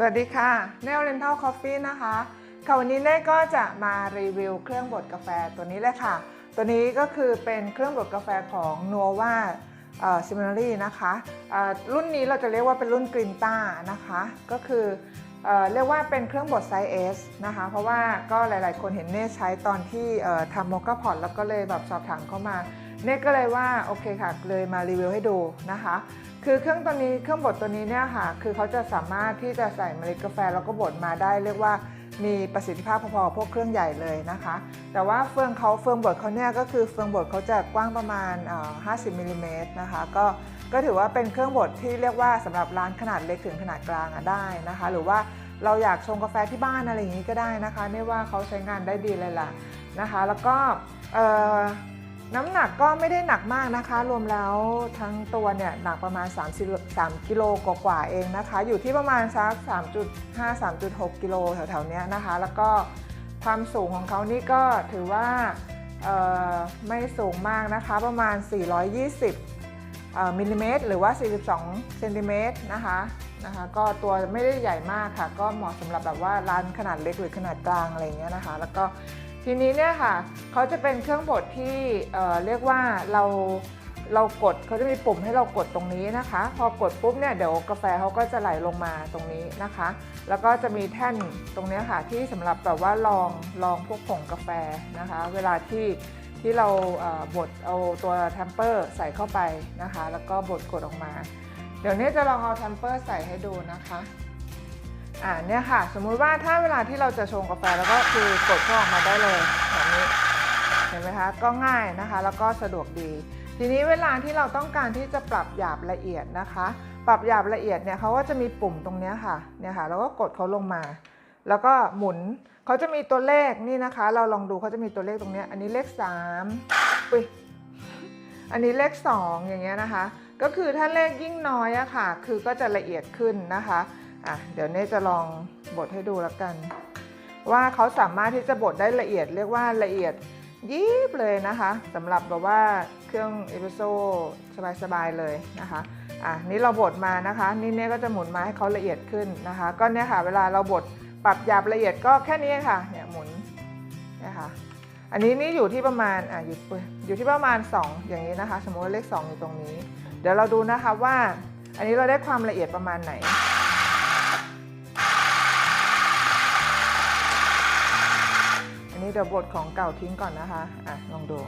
สวัสดีค่ะเนลเลนทัลคอฟฟี่นะคะค่ะวันนี้เน่ก็จะมารีวิวเครื่องบดกาแฟตัวนี้เลยค่ะ ตัวนี้ก็คือเป็นเครื่องบดกาแฟของ n o v a ซิม i น a r y นะคะรุ่นนี้เราจะเรียกว่าเป็นรุ่นกรีนต้านะคะ ก็คือเอเรียกว่าเป็นเครื่องบดไซส์ S นะคะ เพราะว่าก็หลายๆ คนเห็นเน่ใช้ตอนที่ทำโมก a พอตแล้วก็เลยแบบสอบถามเข้ามา เน่ก็เลยว่าโอเคค่ะเลยมารีวิวให้ดูนะคะ คือเครื่องตัวนี้เครื่องบดตัวนี้เนี่ยค่ะ คือเขาจะสามารถที่จะใส่เมล็ดกาแฟแล้วก็บดมาได้เรียกว่ามีประสิทธิภาพพอๆกับพวกเครื่องใหญ่เลยนะคะ แต่ว่าเฟืองเขาเฟืองบดเขาเนี่ยก็คือเฟืองบดเขาจะกว้างประมาณ 50มิลลิเมตรนะคะก็ก็ถือว่าเป็นเครื่องบดที่เรียกว่าสำหรับร้านขนาดเล็กถึงขนาดกลางอะได้นะคะ หรือว่าเราอยากชงกาแฟที่บ้านอะไรอย่างนี้ก็ได้นะคะ ไม่ว่าเขาใช้งานได้ดีเลยล่ะนะคะ แล้วก็ น้ำหนักก็ไม่ได้หนักมากนะคะ รวมแล้วทั้งตัวเนี่ยหนักประมาณ 3 3กิโลกว่าเองนะคะ อยู่ที่ประมาณสัก3.5 3.6กิโลแถวๆนี้นะคะ แล้วก็ความสูงของเขานี่ก็ถือว่าไม่สูงมากนะคะ ประมาณ 420เอ่อมิลลิเมตรหรือว่า 42เซนติเมตรนะคะนะคะ ก็ตัวไม่ได้ใหญ่มากค่ะ ก็เหมาะสำหรับแบบว่าร้านขนาดเล็กหรือขนาดกลางอะไรเงี้ยนะคะ แล้วก็ ทีนี้เนี่ยค่ะเขาจะเป็นเครื่องบดที่เเรียกว่าเราเรากดเขาจะมีปุ่มให้เรากดตรงนี้นะคะ พอกดปุ๊บเนี่ยเดี๋ยวกาแฟเขาก็จะไหลลงมาตรงนี้นะคะ แล้วก็จะมีแท่นตรงนี้ค่ะที่สำหรับแบบว่าลองลองพวกผงกาแฟนะคะ เวลาที่ที่เราบดเอาตัวแทมเปอร์ใส่เข้าไปนะคะ แล้วก็บดกดออกมา เดี๋ยวนี้จะลองเอาแทมเปอร์ใส่ให้ดูนะคะ อ่าเนี่ยค่ะ สมมุติว่าถ้าเวลาที่เราจะชงกาแฟแล้วก็คือกดเข้าออกมาได้เลยแบบนี้เห็นไหมคะก็ง่ายนะคะ แล้วก็สะดวกดี ทีนี้เวลาที่เราต้องการที่จะปรับหยาบละเอียดนะคะ ปรับหยาบละเอียดเนี่ยเขาก็จะมีปุ่มตรงนี้ค่ะเนี่ยค่ะแล้วก็กดเขาลงมา แล้วก็หมุนเขาจะมีตัวเลขนี่นะคะ เราลองดูเขาจะมีตัวเลขตรงนี้ อันนี้เลข3อุ้ยอันนี้เลข 2 อย่างเงี้ยนะคะ ก็คือถ้าเลขยิ่งน้อยอะค่ะ คือก็จะละเอียดขึ้นนะคะ อะเดี๋ยวเน่จะลองบดให้ดูแล้วกัน ว่าเขาสามารถที่จะบดได้ละเอียดเรียกว่าละเอียดยิบเลยนะคะสำหรับแบบว่าเครื่องเอสเปรสโซ่สบายๆเลยนะคะอะนี่เราบดมานะคะ นี่เน่ก็จะหมุนมาให้เขาละเอียดขึ้นนะคะ ก็เนี่ยค่ะเวลาเราบดปรับหยาบละเอียดก็แค่นี้ค่ะเนี่ยหมุนนี่ยค่ะอันนี้นี่อยู่ที่ประมาณอะอยู่อยู่ที่ประมาณ 2 อย่างนี้นะคะ สมมติว่าเลข 2 อยู่ตรงนี้ เดี๋ยวเราดูนะคะว่า อันนี้เราได้ความละเอียดประมาณไหน นี้เดี๋ยวบทของเก่าทิ้งก่อนนะคะ อะ ลองดู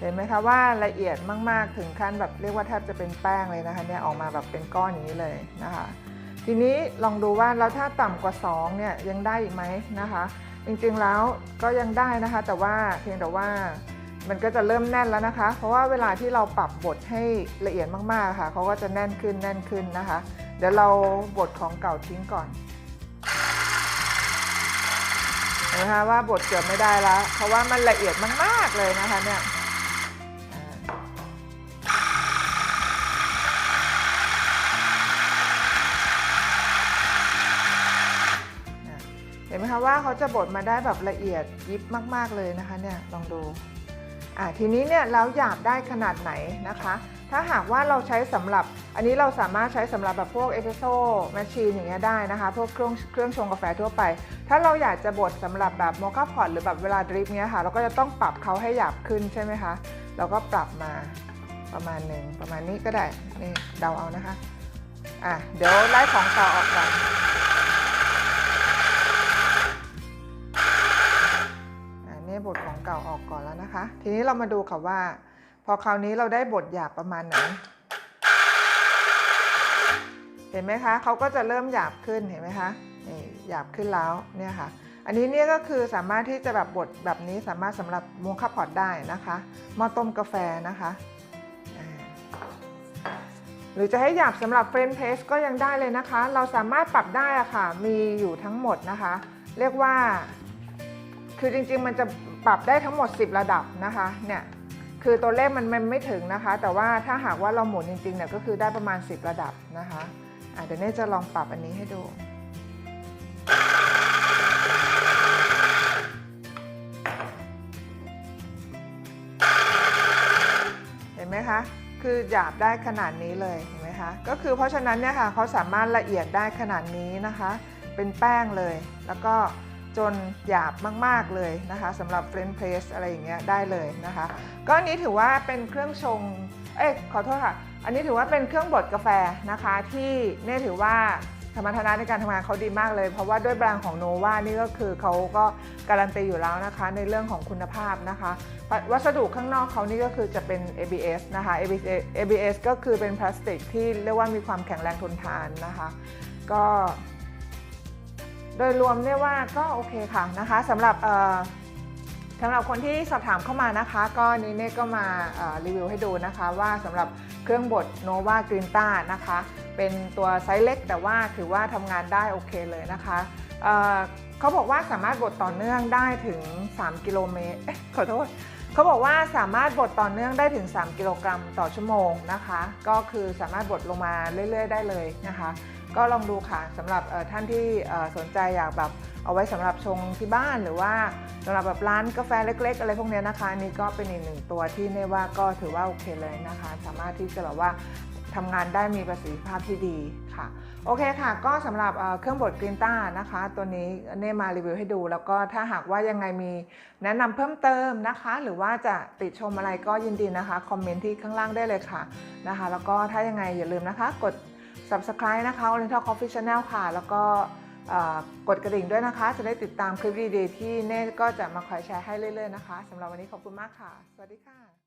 เห็นไหมคะว่าละเอียดมาก ๆ ถึงขั้นแบบเรียกว่าแทบจะเป็นแป้งเลยนะคะเนี่ยออกมาแบบเป็นก้อนอย่างนี้เลยนะคะ ทีนี้ลองดูว่าแล้วถ้าต่ำกว่า 2 เนี่ยยังได้อีกไหมนะคะ จริงๆแล้วก็ยังได้นะคะ แต่ว่าเพียงแต่ว่ามันก็จะเริ่มแน่นแล้วนะคะ เพราะว่าเวลาที่เราปรับบดให้ละเอียดมากๆค่ะเขาก็จะแน่นขึ้นแน่นขึ้นนะคะ เดี๋ยวเราบดของเก่าทิ้งก่อน นไหมคะว่าบทเกือบไม่ได้แล้ว เพราะว่ามันละเอียดมากๆเลยนะคะเนี่ยเห็นไหมคะว่าเขาจะบดมาได้แบบละเอียดยิบมาก ๆเลยนะคะเนี่ยลองดูอ่าทีนี้เนี่ยเราอยากได้ขนาดไหนนะคะ ถ้าหากว่าเราใช้สำหรับ อันนี้เราสามารถใช้สำหรับแบบพวกเอสเปรสโซ่แมชชีนอย่างเงี้ยได้นะคะ พวกเครื่องเครื่องชงกาแฟทั่วไป ถ้าเราอยากจะบดสำหรับแบบโมคาพอตหรือแบบเวลาดริปเนี้ยค่ะ เราก็จะต้องปรับเขาให้หยาบขึ้นใช่ไหมคะ เราก็ปรับมาประมาณหนึ่งประมาณนี้ก็ได้ นี่เดาเอานะคะ อะ เดี๋ยวไล่ของเก่าออกก่อนอะนี่บทของเก่าออกก่อนแล้วนะคะ ทีนี้เรามาดูค่ะว่า พอคราวนี้เราได้บทหยาบประมาณไหน เห็นไหมคะเขาก็จะเริ่มหยาบขึ้นเห็นไหมคะนี่หยาบขึ้นแล้วเนี่ยค่ะ อันนี้เนี่ยก็คือสามารถที่จะแบบบดแบบนี้สามารถสำหรับโมคาพอตได้นะคะหม้อต้มกาแฟนะคะหรือจะให้หยาบสำหรับเฟรนเพสก็ยังได้เลยนะคะ เราสามารถปรับได้อะค่ะ มีอยู่ทั้งหมดนะคะ เรียกว่า คือจริงๆมันจะปรับได้ทั้งหมด 10 ระดับนะคะ เนี่ย คือตัวเลขมันไม่ถึงนะคะ แต่ว่าถ้าหากว่าเราหมุนจริงๆเนี่ยก็คือได้ประมาณ 10 ระดับนะคะะเดี๋ยวเน่จะลองปรับอันนี้ให้ดู เห็นไหมคะ คือหยาบได้ขนาดนี้เลยเห็นไหมคะก็คือเพราะฉะนั้นเนี่ยค่ะเขาสามารถละเอียดได้ขนาดนี้นะคะ เป็นแป้งเลยแล้วก็ จนหยาบมาก ๆ เลยนะคะสำหรับเฟรนเพรสอะไรอย่างเงี้ยได้เลยนะคะ ก็อันนี้ถือว่าเป็นเครื่องชง เอ้ยขอโทษค่ะ อันนี้ถือว่าเป็นเครื่องบดกาแฟนะคะที่เน่ถือว่าธรรมทนาในการทำงานเขาดีมากเลย เพราะว่าด้วยแบรนด์ของโนวานี่ก็คือเขาก็การันตีอยู่แล้วนะคะ ในเรื่องของคุณภาพนะคะ วัสดุข้างนอกเขานี่ก็คือจะเป็น ABS นะคะ ABS, ABS ก็คือเป็นพลาสติกที่เรียกว่ามีความแข็งแรงทนทานนะคะ ก็ โดยรวมเนี่ยว่าก็โอเคค่ะนะคะสำหรับสำหรับคนที่สอบถามเข้ามานะคะ ก็นี้เน่ก็มารีวิวให้ดูนะคะว่าสำหรับเครื่องบด Nova g r i n t a นะคะ เป็นตัวไซส์เล็ก แต่ว่าถือว่าทำงานได้โอเคเลยนะคะเเขาบอกว่าสามารถบดต่อเนื่องได้ถึง 3 กิโลเมตรขอโทษเขาบอกว่าสามารถบดต่อเนื่องได้ถึง 3 กิโลกรัมต่อชั่วโมงนะคะ ก็คือสามารถบดลงมาเรื่อย ๆ ได้เลยนะคะ ก็ลองดูค่ะสำหรับท่านที่สนใจอยากแบบเอาไว้สำหรับชงที่บ้านหรือว่าสำหรับแบบร้านกาแฟเล็ก ๆ อะไรพวกเนี้ยนะคะนี่ก็เป็นอีกหนึ่งตัวที่เน่ว่าก็ถือว่าโอเคเลยนะคะ สามารถที่จะแบบว่าทำงานได้มีประสิทธิภาพที่ดีค่ะโอเคค่ะ ก็สำหรับเครื่องบดกรีนต้านะคะ ตัวนี้เน่มารีวิวให้ดู แล้วก็ถ้าหากว่ายังไงมีแนะนำเพิ่มเติมนะคะ หรือว่าจะติดชมอะไรก็ยินดีนะคะ คอมเมนต์ที่ข้างล่างได้เลยค่ะนะคะ แล้วก็ถ้ายังไงอย่าลืมนะคะ กด subscribe นะคะ Oriental Coffee Channel ค่ะ แล้วก็กดกระดิ่งด้วยนะคะ จะได้ติดตามคลิปดีๆที่เน่ก็จะมาคอยแชร์ให้เรื่อยๆนะคะสำหรับวันนี้ขอบคุณมากค่ะ สวัสดีค่ะ